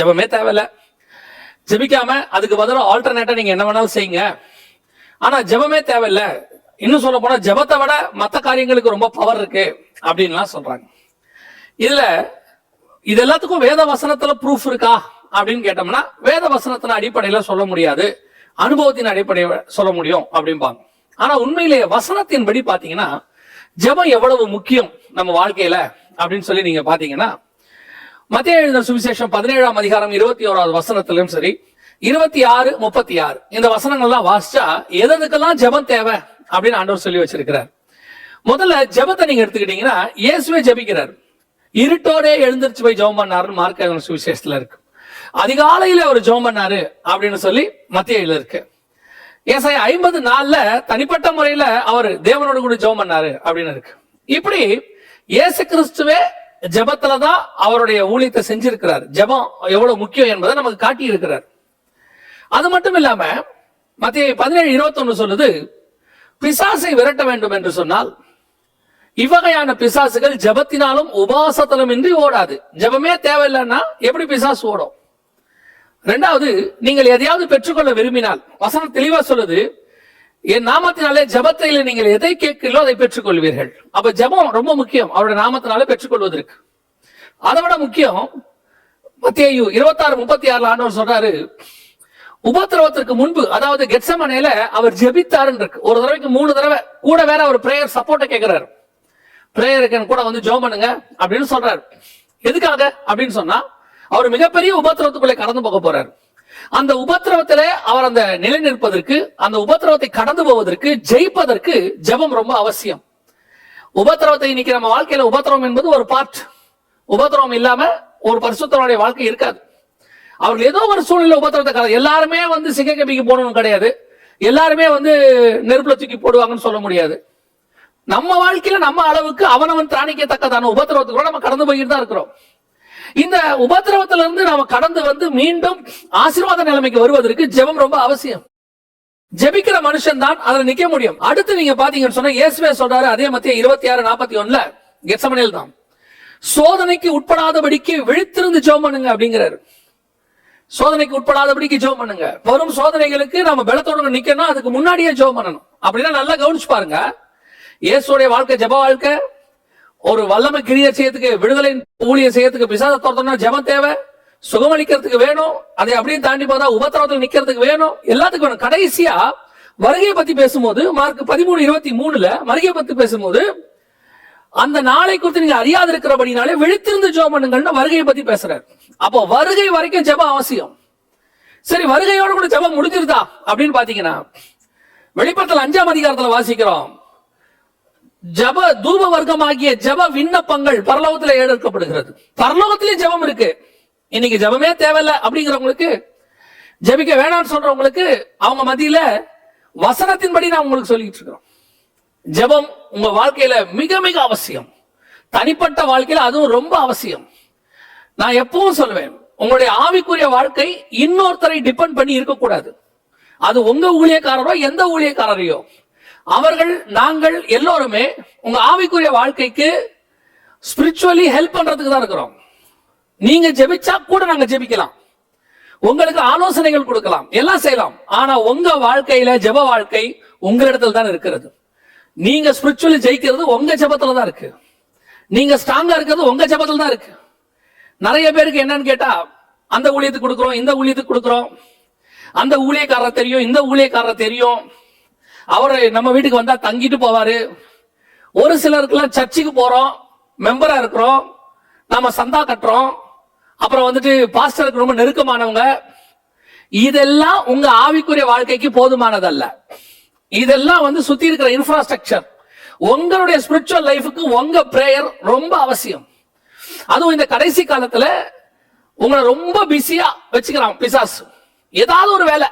ஜெபமே தேவையில்ல. ஜெபிக்காம அதுக்கு பதிலாக ஆல்டர்னேட்டா நீங்க என்ன வேணாலும் செய்யுங்க. ஆனா ஜெபமே தேவையில்ல. இன்னும் சொல்ல போனா ஜெபத்தை விட மத்த காரியங்களுக்கு ரொம்ப பவர் இருக்கு அப்படின்லாம் சொல்றாங்க. இதுல இது எல்லாத்துக்கும் வேத வசனத்துல ப்ரூஃப் இருக்கா அப்படின்னு கேட்டோம்னா வேத வசனத்தின் அடிப்படையில சொல்ல முடியாது. அனுபவத்தின் அடிப்படையில சொல்ல முடியும் அப்படிம்பாங்க. ஆனா உண்மையிலேயே வசனத்தின்படி பாத்தீங்கன்னா ஜெபம் எவ்வளவு முக்கியம் நம்ம வாழ்க்கையில அப்படின்னு சொல்லி நீங்க பாத்தீங்கன்னா மத்திய எழுதின சுவிசேஷம் பதினேழாம் அதிகாரம் இருபத்தி ஓராவது வசனத்திலும் சரி இருபத்தி ஆறு முப்பத்தி ஆறு. இந்த வசனங்கள்லாம் வாசிச்சா எதற்கெல்லாம் ஜெபம் தேவை அப்படின்னு ஆண்டவர் சொல்லி வச்சிருக்கிறார். முதல்ல ஜெபத்தை நீங்க எடுத்துக்கிட்டீங்கன்னா இயேசுவே ஜெபிக்கிறார். இருட்டோடே எழுந்திருச்சு போய் ஜெபம் பண்ணாருன்னு மார்க்க சுவிசேஷத்துல இருக்கு. அதிகாலையில அவர் ஜெபம் பண்ணாரு அப்படின்னு சொல்லி மத்திய இருக்கு. ஏசாய ஐம்பது நாள்ல தனிப்பட்ட முறையில அவர் தேவனோடு கூட ஜெபம் பண்ணாரு அப்படின்னு இருக்கு. இப்படி இயேசு கிறிஸ்துவே ஜபத்துல தான் அவருடைய ஊழியத்தை செஞ்சிருக்கிறார். ஜெபம் எவ்வளவு முக்கியம் என்பதை நமக்கு காட்டி இருக்கிறார் அது மட்டும் இல்லாம மத்திய பதினேழு இருபத்தொன்னு சொல்லுது பிசாசை விரட்ட வேண்டும் என்று சொன்னால் இவ்வகையான பிசாசுகள் ஜெபத்தினாலும் உபாசத்திலும் இன்றி ஓடாது. ஜெபமே தேவையில்லைன்னா எப்படி பிசாசு ஓடும்? ரெண்டாவது நீங்கள் எதையாவது பெற்றுக்கொள்ள விரும்பினால் வசனம் தெளிவா சொல்லுது என் நாமத்தினாலே ஜபத்தையில நீங்கள் எதை கேட்கிறீர்களோ அதை பெற்றுக்கொள்வீர்கள். அப்ப ஜெபம் ரொம்ப முக்கியம். அவருடைய நாமத்தினாலே பெற்றுக்கொள்வதற்கு. அதை விட முக்கியம் மத்தியு இருபத்தாறு முப்பத்தி ஆறுல ஆண்டவர் சொல்றாரு உபத்திரவத்திற்கு முன்பு அதாவது கெட்சமனையில அவர் ஜெபித்தாருன்னு இருக்கு ஒரு தடவைக்கு மூணு தடவை கூட வேற அவர் பிரேயர் சப்போர்ட்டை கேட்கிறாரு பிரேயருக்கு என் கூட வந்து ஜோம் பண்ணுங்க அப்படின்னு சொல்றாரு. எதுக்காக? அப்படின்னு சொன்னா அவர் மிகப்பெரிய உபத்திரவத்துக்குள்ளே கடந்து போக போறாரு. அந்த உபத்திரவத்துல அவர் அந்த நிலை நிற்பதற்கு அந்த உபத்திரவத்தை கடந்து போவதற்கு ஜெயிப்பதற்கு ஜெபம் ரொம்ப அவசியம். உபத்திரவத்தை இன்னைக்கு நம்ம வாழ்க்கையில உபத்திரவம் என்பது ஒரு பார்ட் உபத்திரவம் இல்லாம ஒரு பரிசுத்தனுடைய வாழ்க்கை இருக்காது. அவர்கள் ஏதோ ஒரு சூழ்நிலை உபத்திரவத்தை கலந்து எல்லாருமே வந்து சிங்க கம்பிக்கு போகணும்னு கிடையாது. எல்லாருமே வந்து நெருப்புல தூக்கி போடுவாங்கன்னு சொல்ல முடியாது. நம்ம வாழ்க்கையில நம்ம அளவுக்கு அவனவன் திராணிக்கத்தக்கதான உபத்திரவத்துக்குள்ள நம்ம கடந்து போயிட்டு தான் இருக்கிறோம். இந்த உபதிரவத்திலிருந்து இருந்து நாம கடந்து வந்து மீண்டும் ஆசீர்வாத நிலைமைக்கு வருவதற்கு ஜெபம் ரொம்ப அவசியம். ஜெபிக்கிற மனுஷன் தான் அதுல நிக்க முடியும். அடுத்து நீங்க பாத்தீங்கன்னு சொன்னா இயேசுவே சொல்றாரு அதே மத்திய இருபத்தி ஆறு நாற்பத்தி ஒண்ணுல கெட்சமனையில் தான். சோதனைக்கு உட்படாதபடிக்கு விழித்திருந்து ஜெபம் பண்ணுங்க அப்படிங்கிறாரு. சோதனைக்கு உட்படாதபடிக்கு ஜெபம் பண்ணுங்க. வரும் சோதனைகளுக்கு நம்ம பலத்தோட நிக்கணும் அதுக்கு முன்னாடியே ஜெபம் பண்ணணும். அப்படின்னா நல்லா கவனிச்சு பாருங்க. இயேசுடைய வாழ்க்கை ஜெப வாழ்க்கை ஒரு வல்லமை கிரிய செய்யறதுக்கு விடுதலை ஊழியம் செய்யறதுக்கு பிசாச துரத்தணும்னா ஜெபம் தேவை சுகமளிக்கிறதுக்கு வேணும் அதை அப்படியே தாண்டி பார்த்தா உபத்திரவத்தில் நிக்கிறதுக்கு வேணும் எல்லாத்துக்கும் வேணும். கடைசியா வருகையை பத்தி பேசும்போது மார்க் பதிமூணு இருபத்தி மூணுல வருகையை பத்தி பேசும்போது அந்த நாளை குறித்து நீங்க அறியாது இருக்கிறபடினாலே விழித்திருந்து ஜோ பண்ணுங்கள்னு வருகையை பத்தி பேசுறாரு. அப்போ வருகை வரைக்கும் ஜெபம் அவசியம். சரி வருகையோட கூட ஜெபம் முடிஞ்சிருதா? அப்படின்னு பாத்தீங்கன்னா வெளிப்படத்தில் அஞ்சாம் அதிகாரத்துல வாசிக்கிறோம். ஜப தூப வர்க்கமாகிய ஜப விண்ணப்பங்கள் பரலோகத்துல எடுக்கப்படுகிறது பரலோகத்திலயும் ஜெபம் இருக்கு. இன்னைக்கு ஜெபமே தேவையில்ல அப்படிங்கிறவங்களுக்கு ஜெபிக்க வேணாம்னு சொல்றவங்களுக்கு அவங்க மத்தியில வசனத்தின்படி நான் உங்களுக்கு சொல்லிட்டு இருக்கிறோம். ஜெபம் உங்க வாழ்க்கையில மிக மிக அவசியம். தனிப்பட்ட வாழ்க்கையில அதுவும் ரொம்ப அவசியம். நான் எப்பவும் சொல்லுவேன் உங்களுடைய ஆவிக்குரிய வாழ்க்கை இன்னொருத்தரை டிபெண்ட் பண்ணி இருக்கக்கூடாது. அது உங்க ஊழியக்காரரோ எந்த ஊழியக்காரரையோ. அவர்கள் நாங்கள் எல்லோருமே உங்க ஆவிக்குரிய வாழ்க்கைக்கு ஸ்பிரிச்சுவலி ஹெல்ப் பண்றதுக்கு தான் இருக்கிறோம். நீங்க ஜெபிச்சா கூட நாங்க ஜெபிக்கலாம். உங்களுக்கு ஆலோசனைகள் கொடுக்கலாம். எல்லாம் செய்யலாம். ஆனா உங்க வாழ்க்கையில ஜெப வாழ்க்கை உங்களிடத்துல தான் இருக்கிறது. நீங்க ஸ்பிரிச்சுவலி ஜெயிக்கிறது உங்க ஜெபத்துல தான் இருக்கு. நீங்க ஸ்ட்ராங்கா இருக்கிறது உங்க ஜெபத்துல தான் இருக்கு. நிறைய பேருக்கு என்னன்னு கேட்டா அந்த ஊழியத்துக்கு கொடுக்குறோம் இந்த ஊழியத்துக்கு கொடுக்குறோம். அந்த ஊழியக்காரர் தெரியும் இந்த ஊழியக்காரர் தெரியும். அவர் நம்ம வீட்டுக்கு வந்தா தங்கிட்டு போவாரு. ஒரு சிலருக்குலாம் சர்ச்சுக்கு போறோம் மெம்பரா இருக்கிறோம் நாம சந்தா கட்டுறோம். அப்புறம் வந்துட்டு பாஸ்டருக்கு ரொம்ப நெருக்கமானவங்க. இதெல்லாம் உங்க ஆவிக்குரிய வாழ்க்கைக்கு போதுமானதல்ல. இதெல்லாம் வந்து சுத்தி இருக்கிற இன்ஃப்ராஸ்ட்ரக்சர் உங்களுடைய ஸ்பிரிச்சுவல் லைஃபுக்கு உங்க பிரேயர் ரொம்ப அவசியம். அதுவும் இந்த கடைசி காலத்துல உங்களை ரொம்ப பிஸியா வச்சுக்கிறான் பிசாஸ் ஏதாவது ஒரு வேலை.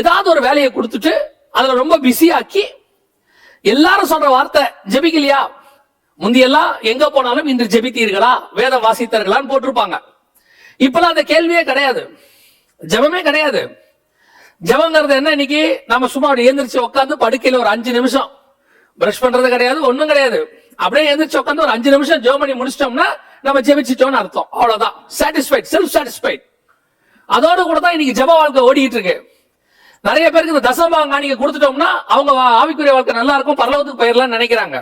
ஏதாவது ஒரு வேலையை கொடுத்துட்டு அதுல ரொம்ப பிஸியாக்கி எல்லாரும் சொல்ற வார்த்தை ஜெபிக்கலையா? முந்தியெல்லாம் எங்க போனாலும் இன்று ஜெபித்தீர்களா? வேத வாசித்தர்களான்னு போட்டிருப்பாங்க. இப்பெல்லாம் அந்த கேள்வியே கிடையாது. ஜெபமே கிடையாது. ஜபங்கிறது என்ன இன்னைக்கு? நம்ம சும்மா அப்படி எழுந்திரிச்சு உட்காந்து படுக்கையில் ஒரு அஞ்சு நிமிஷம். பிரஷ் பண்றது கிடையாது ஒன்றும் கிடையாது. அப்படியே எழுந்திரிச்சு உட்காந்து ஒரு அஞ்சு நிமிஷம் ஜெபம் பண்ணி முடிச்சிட்டோம்னா நம்ம ஜெபிச்சிட்டோம்னு அர்த்தம். அவ்வளவுதான். சாட்டிஸ்ஃபைட் செல்ஃப் சாட்டிஸ்ஃபைட் அதோடு கூட தான் இன்னைக்கு ஜெப வாழ்க்கை ஓடிட்டு இருக்கு. நிறைய பேருக்கு இந்த தசமாங்க நீங்க கொடுத்துட்டோம்னா அவங்க ஆவிக்குரிய வாழ்க்கை நல்லா இருக்கும் பரலோகத்துக்கு போயிடலாம் நினைக்கிறாங்க.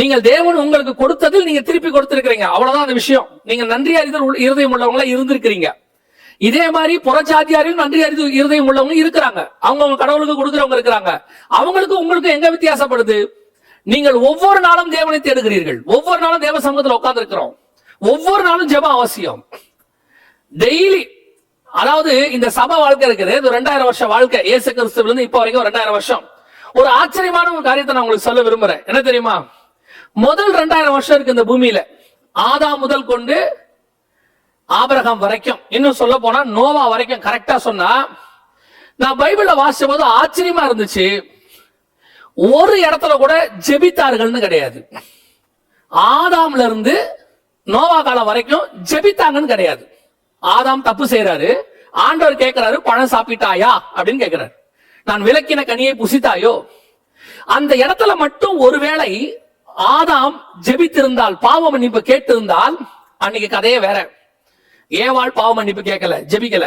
நீங்கள் தேவன் உங்களுக்கு கொடுத்ததில் நீங்க திருப்பி கொடுத்திருக்கிறீங்க. அவ்வளவுதான் அந்த விஷயம். நீங்க நன்றி அறிதல் இருதயம் உள்ளவங்களா இருந்திருக்கிறீங்க. இதே மாதிரி புறச்சாதியாரையும் நன்றி அறிவு இருதயம் உள்ளவங்க இருக்கிறாங்க. அவங்க அவங்க கடவுளுக்கு கொடுக்குறவங்க இருக்கிறாங்க. அவங்களுக்கு உங்களுக்கு எங்க வித்தியாசப்படுது? நீங்கள் ஒவ்வொரு நாளும் தேவனை தேடுகிறீர்கள். ஒவ்வொரு நாளும் தேவ சமூகத்தில் உட்கார்ந்து இருக்கிறோம் ஒவ்வொரு நாளும் ஜெபம் அவசியம். டெய்லி அதாவது இந்த சப வாழ்க்கை இருக்குது. இது ரெண்டாயிரம் வருஷம் வாழ்க்கை. இயேசு கிறிஸ்துவில இருந்து இப்போ வரைக்கும் ரெண்டாயிரம் வருஷம். ஒரு ஆச்சரியமான ஒரு காரியத்தை நான் உங்களுக்கு சொல்ல விரும்புறேன். என்ன தெரியுமா? முதல் ரெண்டாயிரம் வருஷம் இருக்கு இந்த பூமியில. ஆதாம் முதல் கொண்டு ஆபரகம் வரைக்கும். இன்னும் சொல்ல போனா நோவா வரைக்கும் கரெக்டா சொன்னா நான் பைபிள்ல வாசிச்ச போது ஆச்சரியமா இருந்துச்சு. ஒரு இடத்துல கூட ஜெபித்தார்கள்னு கிடையாது. ஆதாம்ல இருந்து நோவா காலம் வரைக்கும் ஜெபித்தாங்கன்னு கிடையாது. ஆதாம் தப்பு செய்யறாரு ஆண்டவர் கேட்கிறாரு பழம் சாப்பிட்டாயா? அப்படின்னு கேட்கிறாரு நான் விளக்கின கனியை புசித்தாயோ? அந்த இடத்துல மட்டும் ஒருவேளை ஆதாம் ஜெபித்திருந்தால் பாவ மன்னிப்பு கேட்டிருந்தால் அன்னைக்கு கதையே வேற. ஏவாள் பாவ மன்னிப்பு கேட்கல ஜெபிக்கல?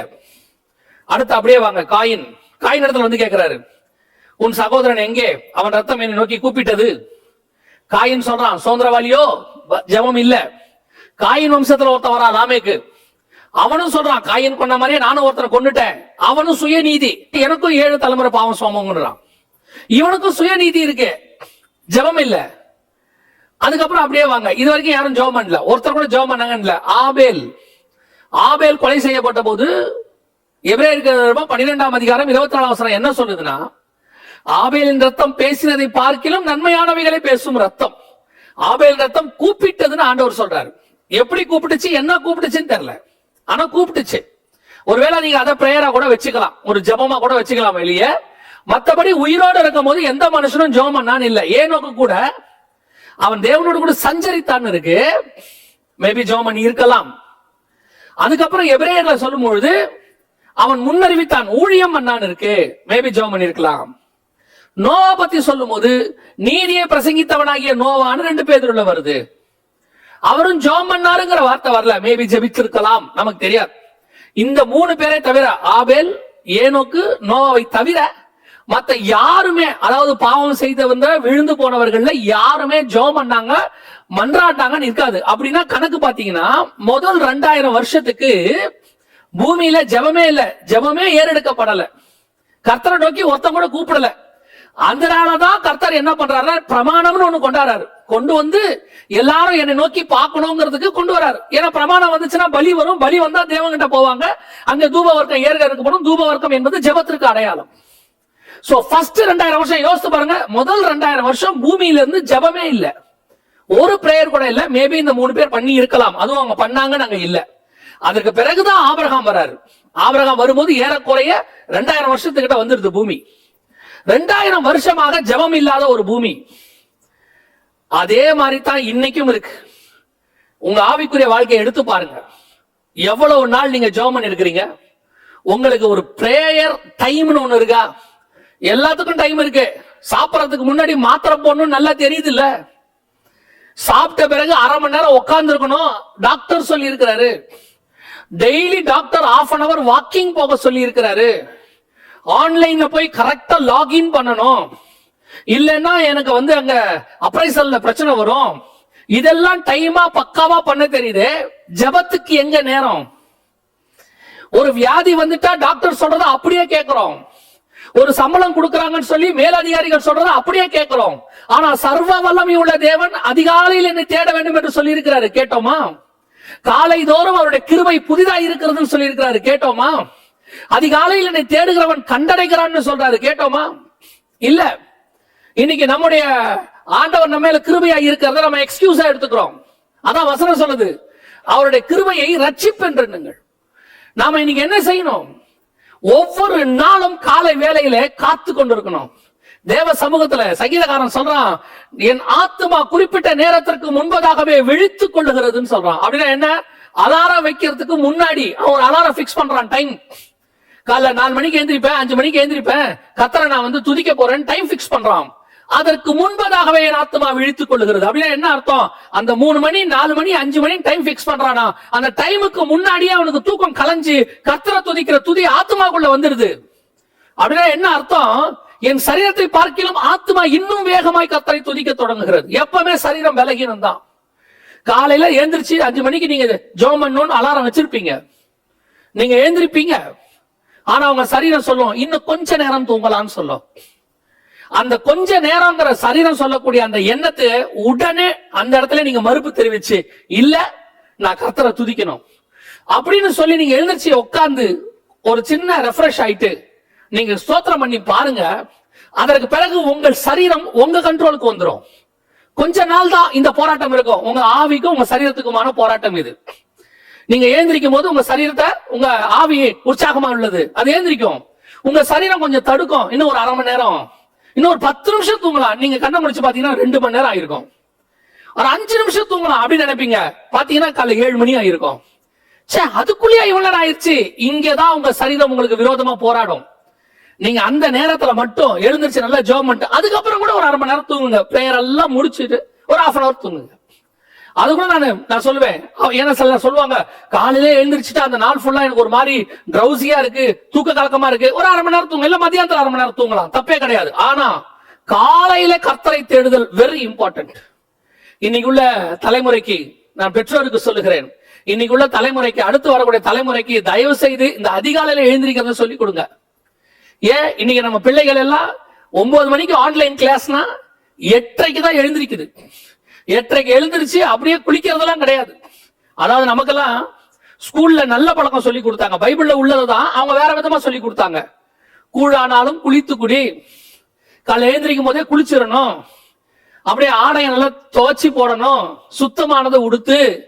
அடுத்து அப்படியே வாங்க காயின். காயின் இடத்துல வந்து கேட்கிறாரு உன் சகோதரன் எங்கே? அவன் ரத்தம் என்னை நோக்கி கூப்பிட்டது. காயின் சொல்றான் சுதந்திரவாளியோ ஜபம் இல்ல. காயின் வம்சத்துல ஒருத்தன் வரா அவனும் சொல்றான் காயின் கொண்ட மாதிரியே நானும் ஒருத்தரை கொன்னுட்டேன். அவனும் சுயநீதி. எனக்கும் ஏழு தலைமுறை பாவம் சோமங்கிறான் இவனுக்கும் சுயநீதி இருக்கு. ஜெபம் இல்ல. அதுக்கப்புறம் அப்படியே வாங்க. இது வரைக்கும் யாரும் ஜெபம் பண்ணல. ஒருத்தர் கூட ஜோம் பண்ணாங்கன்னு ஆபேல். ஆபேல் கொலை செய்யப்பட்ட போது எபிரேயர் பன்னிரெண்டாம் அதிகாரம் இருபத்தி நாலாம் அவசரம் என்ன சொல்லுதுன்னா ஆபேலின் ரத்தம் பேசினதை பார்க்கிலும் நன்மையானவைகளை பேசும் ரத்தம். ஆபேல் ரத்தம் கூப்பிட்டதுன்னு ஆண்டவர் சொல்றாரு. எப்படி கூப்பிட்டுச்சு என்ன கூப்பிட்டுச்சுன்னு தெரியல. ஆனா கூப்பிட்டுச்சு. ஒருவேளை நீங்க அதை பிரேயரா கூட வச்சுக்கலாம். ஒரு ஜபமா கூட வச்சுக்கலாம் வெளியே மத்தபடி உயிரோடு இருக்கும் போது எந்த மனுஷனும் ஜோம் பண்ணான்னு இல்ல. ஏனோக்கு கூட? அவன் தேவனோடு கூட சஞ்சரித்தான் இருக்கு. மேபி ஜோம் பண்ணி இருக்கலாம். அதுக்கப்புறம் எபிரேயர்ல சொல்லும் பொழுது அவன் முன்னறிவித்தான் ஊழியம் பண்ணான் இருக்கு. மேபி ஜோம் பண்ணிருக்கலாம். நோவா பத்தி சொல்லும் போது நீதியை பிரசங்கித்தவனாகிய நோவான்னு ரெண்டு பேருள்ள வருது. அவரும் ஜெபம் பண்ணாருங்கிற வார்த்தை வரல. மேபி ஜெபித்திருக்கலாம் நமக்கு தெரியாது. இந்த மூணு பேரை தவிர ஆபேல் ஏனோக்கு நோவாவை தவிர மத்த யாருமே அதாவது பாவம் செய்தவங்க விழுந்து போனவர்கள்ல யாருமே ஜெபம் பண்ணாங்க மன்றாட்டாங்கன்னு இருக்காது அப்படின்னா கணக்கு பாத்தீங்கன்னா முதல் ரெண்டாயிரம் வருஷத்துக்கு பூமியில ஜெபமே இல்ல. ஜெபமே ஏறெடுக்கப்படல. கர்த்தரை நோக்கி ஒருத்தம் கூட கூப்பிடல. அதனாலதான் கர்த்தர் என்ன பண்றாரு பிரமாணம்னு ஒண்ணு கொண்டாடுறாரு. கொண்டு வந்து எல்லாரும் என்னை நோக்கி பார்க்கணுங்கிறதுக்கு கொண்டு வராரு. ஏன்னா பிரமாணம் வந்துச்சுன்னா பலி வரும். பலி வந்தா தேவங்கிட்ட போவாங்க. அங்க தூப வர்க்கம் ஏற்க இருக்கப்படும் தூப வர்க்கம் என்பது ஜெபத்திற்கு அடையாளம். சோ ஃபர்ஸ்ட் ரெண்டாயிரம் வருஷம் யோசித்து பாருங்க. முதல் ரெண்டாயிரம் வருஷம் பூமியில இருந்து ஜெபமே இல்ல. ஒரு பிரேயர் கூட இல்ல. மேபி இந்த மூணு பேர் பண்ணி இருக்கலாம். அதுவும் அவங்க பண்ணாங்க நாங்க இல்ல. அதற்கு பிறகுதான் ஆபிரகாம் வராரு. ஆபிரகாம் வரும்போது ஏறக்குறைய ரெண்டாயிரம் வருஷத்துக்கிட்ட வந்துருது பூமி. ரெண்டாயிரம் வருஷமாக ஜெபம் இல்லாத ஒரு பூமி. அதே மாதிரி தான் இன்னைக்கும் இருக்கு. உங்க ஆவிக்குரிய வாழ்க்கையை எடுத்து பாருங்க. எவ்வளவு நாள் நீங்க ஜெபம் பண்ணிருக்கிறீங்க? உங்களுக்கு ஒரு பிரேயர் டைம்னு ஒண்ணு இருக்கா? எல்லாத்துக்கும் டைம் இருக்கு. சாப்பிடறதுக்கு முன்னாடி மாத்திரை போடணும் நல்லா தெரியுது இல்ல சாப்பிட்ட பிறகு அரை மணி நேரம் உட்கார்ந்து இருக்கணும் டாக்டர் சொல்லி இருக்கிறாரு daily doctor half an hour walking போக சொல்லி இருக்கிறாரு ஆன்லைன்ல போய் கரெக்டா லாகின் பண்ணணும். இல்லைன்னா எனக்கு வந்து அங்க அப்ரைசல்ல பிரச்சனை வரும். இதெல்லாம் டைமா பக்காவா பண்ண தெரியுது. ஜெபத்துக்கு எங்க நேரம்? ஒரு வியாதி வந்துட்டா டாக்டர் சொல்றத அப்படியே கேட்கிறோம். ஒரு சம்பளம் கொடுக்கறாங்கன்னு சொல்லி மேலதிகாரிகள் சொல்றத அப்படியே கேட்கிறோம். ஆனா சர்வ வல்லமை உள்ள தேவன் அதிகாலையில் என்னை தேட வேண்டும் என்று சொல்லி இருக்கிறாரு கேட்டோமா? காலை தோறும் அவருடைய கிருபை புதிதாக இருக்கிறதுன்னு சொல்லி இருக்கிறாரு கேட்டோமா? அதிகாலையில் என்னை தேடுகிறவன் கண்டடைகிறான்னு சொல்றாரு. கேட்டோமா? இல்ல. இன்னைக்கு நம்முடைய ஆண்டவர் நம்ம மேல கிருபையா இருக்கிறத நம்ம எக்ஸ்கியூஸா எடுத்துக்கிறோம். அதான் வசனம் சொல்லுது. அவருடைய கிருபையை ரட்சிப்பென்றுங்கள் நாம இன்னைக்கு என்ன செய்யணும்? ஒவ்வொரு நாளும் காலை வேலையில காத்து கொண்டிருக்கணும். தேவ சமூகத்துல சங்கீதக்காரன் சொல்றான் என் ஆத்மா குறிப்பிட்ட நேரத்திற்கு முன்பதாகவே விழித்துக் கொள்ளுகிறதுன்னு சொல்றான். அப்படின்னா என்ன? அலாரம் வைக்கிறதுக்கு முன்னாடி அவன் ஒரு அலாரம் பிக்ஸ் பண்றான் டைம் காலைல நாலு மணிக்கு எந்திரிப்பேன் அஞ்சு மணிக்கு எந்திரிப்பேன். கத்தரை நான் வந்து துதிக்க போறேன்னு டைம் பிக்ஸ் பண்றான். அதற்கு முன்பதாகவே என் ஆத்மா விழித்துக் கொள்ளுகிறது. அப்படின்னா என்ன அர்த்தம்? அந்த மூணு மணி நாலு மணி அஞ்சு மணி டைம் பிக்ஸ் பண்றானா? அந்த டைமுக்கு முன்னாடியே அவனுக்கு தூக்கம் கலைஞ்சு கத்திர துதிக்கிற துதி ஆத்மாக்குள்ள வந்துடுது அப்படின்னா என்ன அர்த்தம்? என் சரீரத்தை பார்க்கிலும் ஆத்மா இன்னும் வேகமாய் கத்தரை துதிக்க தொடங்குகிறது. எப்பவுமே சரீரம் விலகினம் தான். காலையில எழுந்திருச்சு அஞ்சு மணிக்கு நீங்க ஜோம் பண்ணணும்னு அலாரம் வச்சிருப்பீங்க. நீங்க எழுந்திருப்பீங்க ஆனா உங்க சரீரம் சொல்லும் இன்னும் கொஞ்ச நேரம் தூங்கலாம்னு சொல்லும். அந்த கொஞ்ச நேரங்கிற சரீரம் சொல்லக்கூடிய அந்த எண்ணத்தை உடனே அந்த இடத்துல நீங்க மறுப்பு தெரிவிச்சு இல்ல நான் கர்த்தரை துதிக்கணும். அப்படின்னு சொல்லி நீங்க எழுந்திரிச்சு உட்கார்ந்து ஒரு சின்ன ரெஃப்ரெஷ் ஆயிட்டு நீங்க ஸ்தோத்திரம் பண்ணி பாருங்க. அதற்கு பிறகு உங்கள் சரீரம் உங்க கண்ட்ரோலுக்கு வந்துரும். கொஞ்ச நாள் தான் இந்த போராட்டம் இருக்கும். உங்க ஆவிக்கும் உங்க சரீரத்துக்குமான போராட்டம் இது. நீங்க ஏந்திரிக்கும் போது உங்க சரீரத்தை உங்க ஆவி உற்சாகமா உள்ளது. அது ஏந்திரிக்கும் உங்க சரீரம் கொஞ்சம் தடுக்கும். இன்னும் ஒரு அரை மணி நேரம். இன்னும் ஒரு பத்து நிமிஷம் தூங்கலாம். நீங்க கண்ணை முடிச்சு பாத்தீங்கன்னா ரெண்டு மணி நேரம் ஆயிருக்கும். ஒரு அஞ்சு நிமிஷம் தூங்கலாம் அப்படின்னு நினைப்பீங்க. பாத்தீங்கன்னா காலைல ஏழு மணி ஆயிருக்கும். ச்சே அதுக்குள்ளேயே இவ்வளவு நேரம் ஆயிருச்சு. இங்கதான் உங்க சரீரம் உங்களுக்கு விரோதமா போராடும். நீங்க அந்த நேரத்துல மட்டும் எழுந்திருச்சு நல்லா ஜோம் பண்ணிட்டு அதுக்கப்புறம் கூட ஒரு அரை மணி நேரம் தூங்குங்க. பிரேயர் எல்லாம் முடிச்சிட்டு ஒரு ஹாஃப் அன் அவர் தூங்குங்க. அது கூட நான் நான் சொல்லுவேன். ஏன்னா சில சொல்லுவாங்க காலையிலே எழுந்திரிச்சுட்டு அந்த நாள் ஃபுல்லா எனக்கு ஒரு மாதிரி ட்ரௌசியா இருக்கு தூக்க கலக்கமா இருக்கு. ஒரு அரை மணி நேரம் தூங்க இல்ல மதியானத்துல அரை மணி நேரம் தூங்கலாம். தப்பே கிடையாது. ஆனா காலையில கர்த்தரை தேடுதல் வெரி இம்பார்ட்டன்ட் இன்னைக்கு உள்ள தலைமுறைக்கு நான் பெற்றோருக்கு சொல்லுகிறேன். இன்னைக்கு உள்ள தலைமுறைக்கு அடுத்து வரக்கூடிய தலைமுறைக்கு தயவு செய்து இந்த அதிகாலையில எழுந்திருக்கிறத சொல்லி கொடுங்க. ஏன்? இன்னைக்கு நம்ம பிள்ளைகள் எல்லாம் ஒன்பது மணிக்கு ஆன்லைன் கிளாஸ்னா எட்டரைக்கு தான் எழுந்திருக்குது. எட்டரைக்கு எழுந்திருச்சு அப்படியே குளிக்கிறதெல்லாம் கிடையாது. அதாவது நமக்கெல்லாம் ஸ்கூல்ல நல்ல பழக்கம் சொல்லி கொடுத்தாங்க. பைபிள்ல உள்ளதுதான் அவங்க வேற விதமா சொல்லி கொடுத்தாங்க. கூழானாலும் குளித்து குடி. காலை எழுந்திரிக்கும் போதே குளிச்சிடணும். அப்படியே ஆடையை நல்லா துவச்சி போடணும். சுத்தமானதை உடுத்து.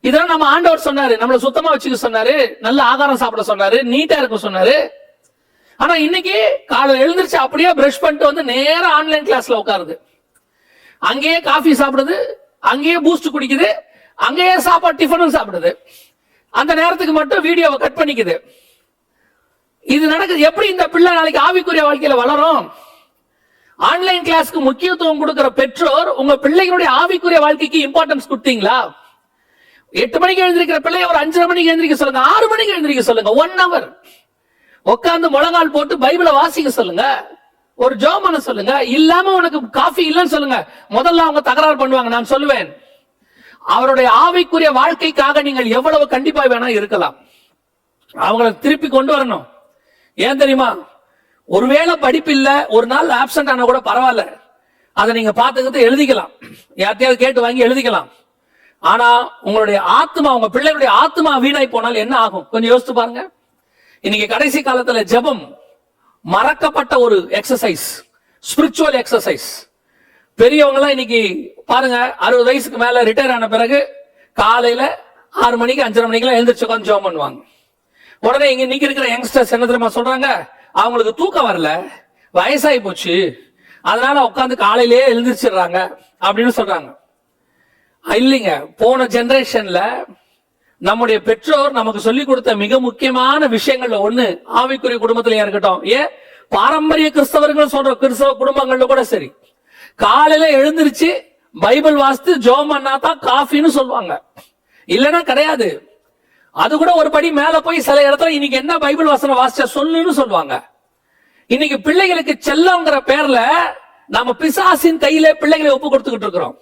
இதெல்லாம் நம்ம ஆண்டவர் சொன்னாரு. நம்மளை சுத்தமா வச்சுக்க சொன்னாரு. நல்ல ஆகாரம் சாப்பிட சொன்னாரு. நீட்டா இருக்க சொன்னாரு. ஆனா இன்னைக்கு காலை எழுந்திரிச்சு அப்படியே பிரஷ் பண்ணிட்டு வந்து நேரம் ஆன்லைன் கிளாஸ்ல உட்காருது. அங்கேயே காஃபி சாப்பிடுது அங்கேயே பூஸ்ட் குடிக்குது அங்கேயே சாப்பாடு டிஃபனும் சாப்பிடுது. அந்த நேரத்துக்கு மட்டும் வீடியோவை கட் பண்ணிக்குது. இது நடக்குது எப்படி இந்த பிள்ளை நாளைக்கு ஆவிக்குரிய வாழ்க்கையில வளரும்? ஆன்லைன் கிளாஸ்க்கு முக்கியத்துவம் கொடுக்கிற பெற்றோர் உங்க பிள்ளைகளுடைய ஆவிக்குரிய வாழ்க்கைக்கு இம்பார்ட்டன்ஸ் கொடுத்தீங்களா? எட்டு மணிக்கு எழுந்திருக்கிற பிள்ளைய ஒரு அஞ்சரை மணிக்கு எழுந்திருக்க சொல்லுங்க ஆறு மணிக்கு எழுந்திருக்க சொல்லுங்க ஒன் ஹவர் உட்காந்து முழங்கால் போட்டு பைபிளை வாசிக்க சொல்லுங்க. ஒரு ஜோம் பண்ண சொல்லுங்க. இல்லாம உனக்கு காஃபி இல்லைன்னு சொல்லுங்க. முதல்ல அவங்க தகராறு பண்ணுவாங்க. நான் சொல்லுவேன். அவருடைய ஆவிக்குரிய வாழ்க்கைக்காக நீங்கள் எவ்வளவு கண்டிப்பா வேணா இருக்கலாம். அவங்கள திருப்பி கொண்டு வரணும். ஏன் தெரியுமா? ஒருவேளை படிப்பு இல்ல ஒரு நாள் ஆப்சென்ட் ஆனா கூட பரவாயில்ல. அதை நீங்க பாத்துக்கிட்டு எழுதிக்கலாம். யார்ட்டையாவது கேட்டு வாங்கி எழுதிக்கலாம். ஆனா உங்களுடைய ஆத்மா உங்க பிள்ளைகளுடைய ஆத்மா வீணாய் போனால் என்ன ஆகும்? கொஞ்சம் யோசித்து பாருங்க. இன்னைக்கு கடைசி காலத்துல ஜெபம். மறக்கப்பட்ட ஒரு எக்ஸசைஸ் ஸ்பிரிச்சுவல் எக்ஸசைஸ் பெரியவங்க இன்னைக்கு பாருங்க அறுபது வயசுக்கு மேல ரிட்டையர் ஆன பிறகு காலையில ஆறு மணிக்கு அஞ்சரை மணிக்கெல்லாம் எழுந்திரிச்சு உட்காந்து ஜோம் பண்ணுவாங்க. உடனே இங்க இன்னைக்கு இருக்கிற யங்ஸ்டர்ஸ் என்ன தெரியுமா சொல்றாங்க? அவங்களுக்கு தூக்கம் வரல வயசாகி போச்சு அதனால உட்காந்து காலையிலேயே எழுந்திரிச்சிடுறாங்க அப்படின்னு சொல்றாங்க. இல்லைங்க போன ஜெனரேஷன்ல நம்முடைய பெற்றோர் நமக்கு சொல்லிக் கொடுத்த மிக முக்கியமான விஷயங்கள்ல ஒண்ணு ஆவிக்குரிய குடும்பத்திலயா இருக்கட்டும். ஏன் பாரம்பரிய கிறிஸ்தவர்கள் சொல்ற கிறிஸ்தவ குடும்பங்கள்ல கூட சரி. காலையில எழுந்திருச்சு பைபிள் வாசித்து ஜோம் பண்ணா தான் காஃபின்னு சொல்லுவாங்க. இல்லைன்னா கிடையாது. அது கூட ஒரு படி மேல போய் சில இடத்துல இன்னைக்கு என்ன பைபிள் வாசனை வாசிச்ச சொல்லுன்னு சொல்லுவாங்க. இன்னைக்கு பிள்ளைகளுக்கு செல்லங்கிற பேர்ல நம்ம பிசாசின் கையில பிள்ளைகளை ஒப்பு கொடுத்துக்கிட்டு இருக்கிறோம்.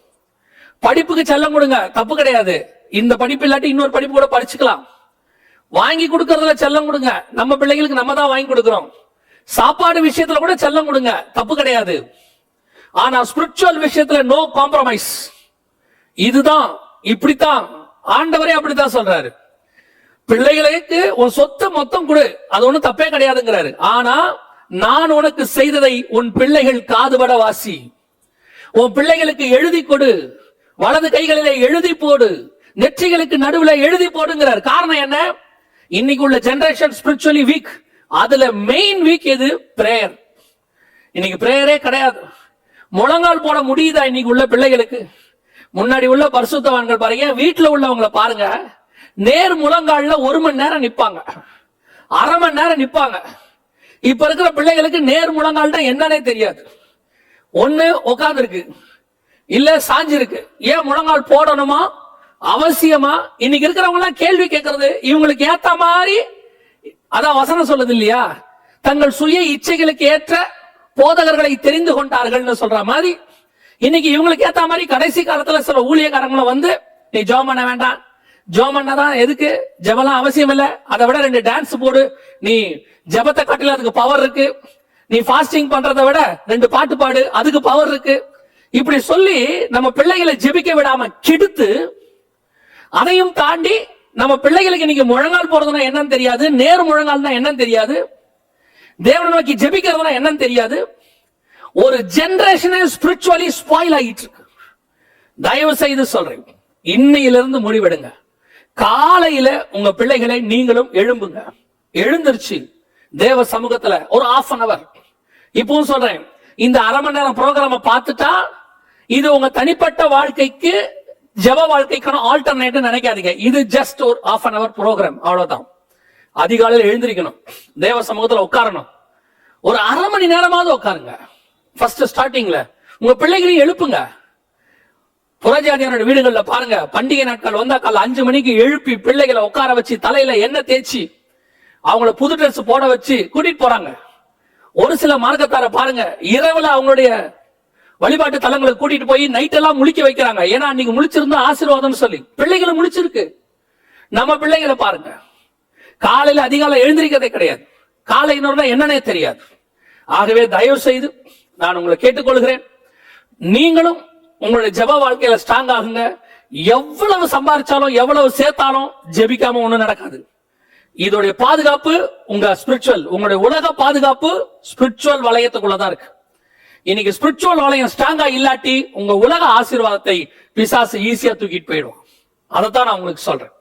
படிப்புக்கு செல்லம் கொடுங்க தப்பு கிடையாது. இந்த படிப்பு இல்லாட்டி இன்னொரு படிப்பு கூட படிச்சுக்கலாம். வாங்கி கொடுக்கறதுல செல்லம் கொடுங்க. நம்ம பிள்ளைகளுக்கு நம்ம தான் வாங்கி கொடுக்கிறோம். சாப்பாடு விஷயத்துல கூட செல்லம் கொடுங்க. தப்பு கிடையாது. ஆனா ஸ்பிரிச்சுவல் விஷயத்துல நோ காம்ப்ரமைஸ் இதுதான் இப்படித்தான். ஆண்டவரே அப்படித்தான் சொல்றாரு. பிள்ளைகளுக்கு உன் சொத்து மொத்தம் கொடு. அது ஒண்ணும் தப்பே கிடையாதுங்கிறாரு. ஆனா நான் உனக்கு செய்ததை உன் பிள்ளைகள் காதுபட வாசி உன் பிள்ளைகளுக்கு எழுதி கொடு. வலது கைகளிலே எழுதி போடு. நெற்றிகளுக்கு நடுவில் எழுதி போடுங்கிறார். காரணம் என்ன? இன்னைக்கு உள்ள ஜெனரேஷன் ஸ்பிரிச்சுவலி வீக் அதுல மெயின் வீக் எது? பிரேயர் இன்னைக்கு பிரேயரே கிடையாது. முழங்கால் போட முடியுதா இன்னைக்கு உள்ள பிள்ளைகளுக்கு? முன்னாடி உள்ள பரிசுத்தவான்கள் பாருங்க வீட்டுல உள்ளவங்கள பாருங்க. நேர் முழங்கால்ல ஒரு மணி நேரம் நிப்பாங்க. அரை மணி நேரம் நிப்பாங்க. இப்ப இருக்கிற பிள்ளைகளுக்கு நேர் முழங்கால்னா என்னன்னே தெரியாது. ஒண்ணு உட்காந்துருக்கு இல்ல சாஞ்சிருக்கு. ஏன் முழங்கால் போடணுமா? அவசியமா? இன்னைக்கு இருக்கிறவங்க எல்லாம் கேள்வி கேட்கறது இவங்களுக்கு ஏத்த மாதிரி அதான் வசனம் சொல்லுது இல்லையா? தங்கள் சுய இச்சைகளுக்கு ஏற்ற போதகர்களை தெரிந்து கொண்டார்கள்னு சொல்ற மாதிரி இன்னைக்கு இவங்களுக்கு ஏத்த மாதிரி கடைசி காலத்துல சில ஊழியக்காரங்களும் வந்து நீ ஜோம் பண்ண வேண்டாம். ஜோம் பண்ணதான் எதுக்கு? ஜெபலாம் அவசியம் இல்ல. அதை விட ரெண்டு டான்ஸ் போடு. நீ ஜெபத்தை கட்டில அதுக்கு பவர் இருக்கு. நீ ஃபாஸ்டிங் பண்றதை விட ரெண்டு பாட்டு பாடு. அதுக்கு பவர் இருக்கு. இப்படி சொல்லி நம்ம பிள்ளைகளை ஜெபிக்க விடாம கெடுத்து அதையும் தாண்டி நம்ம பிள்ளைகளுக்கு இன்னைக்கு முழங்கால் போறதுனா என்னன்னு தெரியாது நேர் முழங்கால்னா என்னன்னு தெரியாது தேவனை நோக்கி ஜெபிக்கிறதுனா என்னன்னு தெரியாது. ஒரு ஜெனரேஷனே ஸ்பிரிச்சுவலி ஸ்பாயில் ஆகிட்டு இருக்கு. தயவு செய்து சொல்றேன் இன்னையிலிருந்து முடிவெடுங்க. காலையில உங்க பிள்ளைகளை நீங்களும் எழும்புங்க. எழுந்திருச்சு தேவ சமூகத்துல ஒரு ஆஃப் அன் அவர் இப்பவும் சொல்றேன் இந்த அரை மணி நேரம் ப்ரோக்ராம பார்த்துட்டா இது உங்க தனிப்பட்ட வாழ்க்கைக்கு ஜப வாழ்க்கைக்கான ஆல்டர்னேட் நினைக்காதீங்க. இது ஜஸ்ட் ஒரு ஆஃப் அன் அவர் ப்ரோக்ராம் அவ்வளவுதான். அதிகாலையில் எழுந்திருக்கணும். தேவ சமூகத்துல உட்காரணும். ஒரு அரை மணி நேரமாவது உட்காருங்க. ஃபர்ஸ்ட் ஸ்டார்டிங்ல உங்க பிள்ளைகளையும் எழுப்புங்க. புறஜாதியாரோட வீடுகள்ல பாருங்க. பண்டிகை நாட்கள் வந்தா காலை அஞ்சு மணிக்கு எழுப்பி பிள்ளைகளை உட்கார வச்சு தலையில எண்ணெய் தேய்ச்சி அவங்கள புது ட்ரெஸ் போட வச்சு கூட்டிட்டு போறாங்க. ஒரு சில மார்க்கத்தார பாருங்க. இரவுல அவங்களுடைய வழிபாட்டு தலங்களை கூட்டிட்டு போய் நைட் எல்லாம் முழிக்க வைக்கிறாங்க. ஏன்னா நீங்க முழிச்சிருந்தா ஆசீர்வாதம்னு சொல்லி. பிள்ளைகளை முழிச்சிருக்கு. நம்ம பிள்ளைகளை பாருங்க. காலையில அதிகாலை எழுந்திருக்கிறதே கிடையாது. காலை என்னன்னே தெரியாது. ஆகவே தயவு செய்து நான் உங்களை கேட்டுக்கொள்கிறேன். நீங்களும் உங்களுடைய ஜப வாழ்க்கையில ஸ்ட்ராங் ஆகுங்க. எவ்வளவு சம்பாதிச்சாலும் எவ்வளவு சேர்த்தாலும் ஜெபிக்காம ஒண்ணும் நடக்காது. இதோடைய பாதுகாப்பு உங்க ஸ்பிரிச்சுவல் உங்களுடைய உலக பாதுகாப்பு ஸ்பிரிச்சுவல் வளையத்துக்குள்ளதான் இருக்கு. இன்னைக்கு ஸ்பிரிச்சுவல் ஆலயம் ஸ்ட்ராங்கா இல்லாட்டி உங்க உலக ஆசீர்வாதத்தை பிசாசு ஈஸியா தூக்கிட்டு போயிடும். அதைத்தான் நான் உங்களுக்கு சொல்றேன்.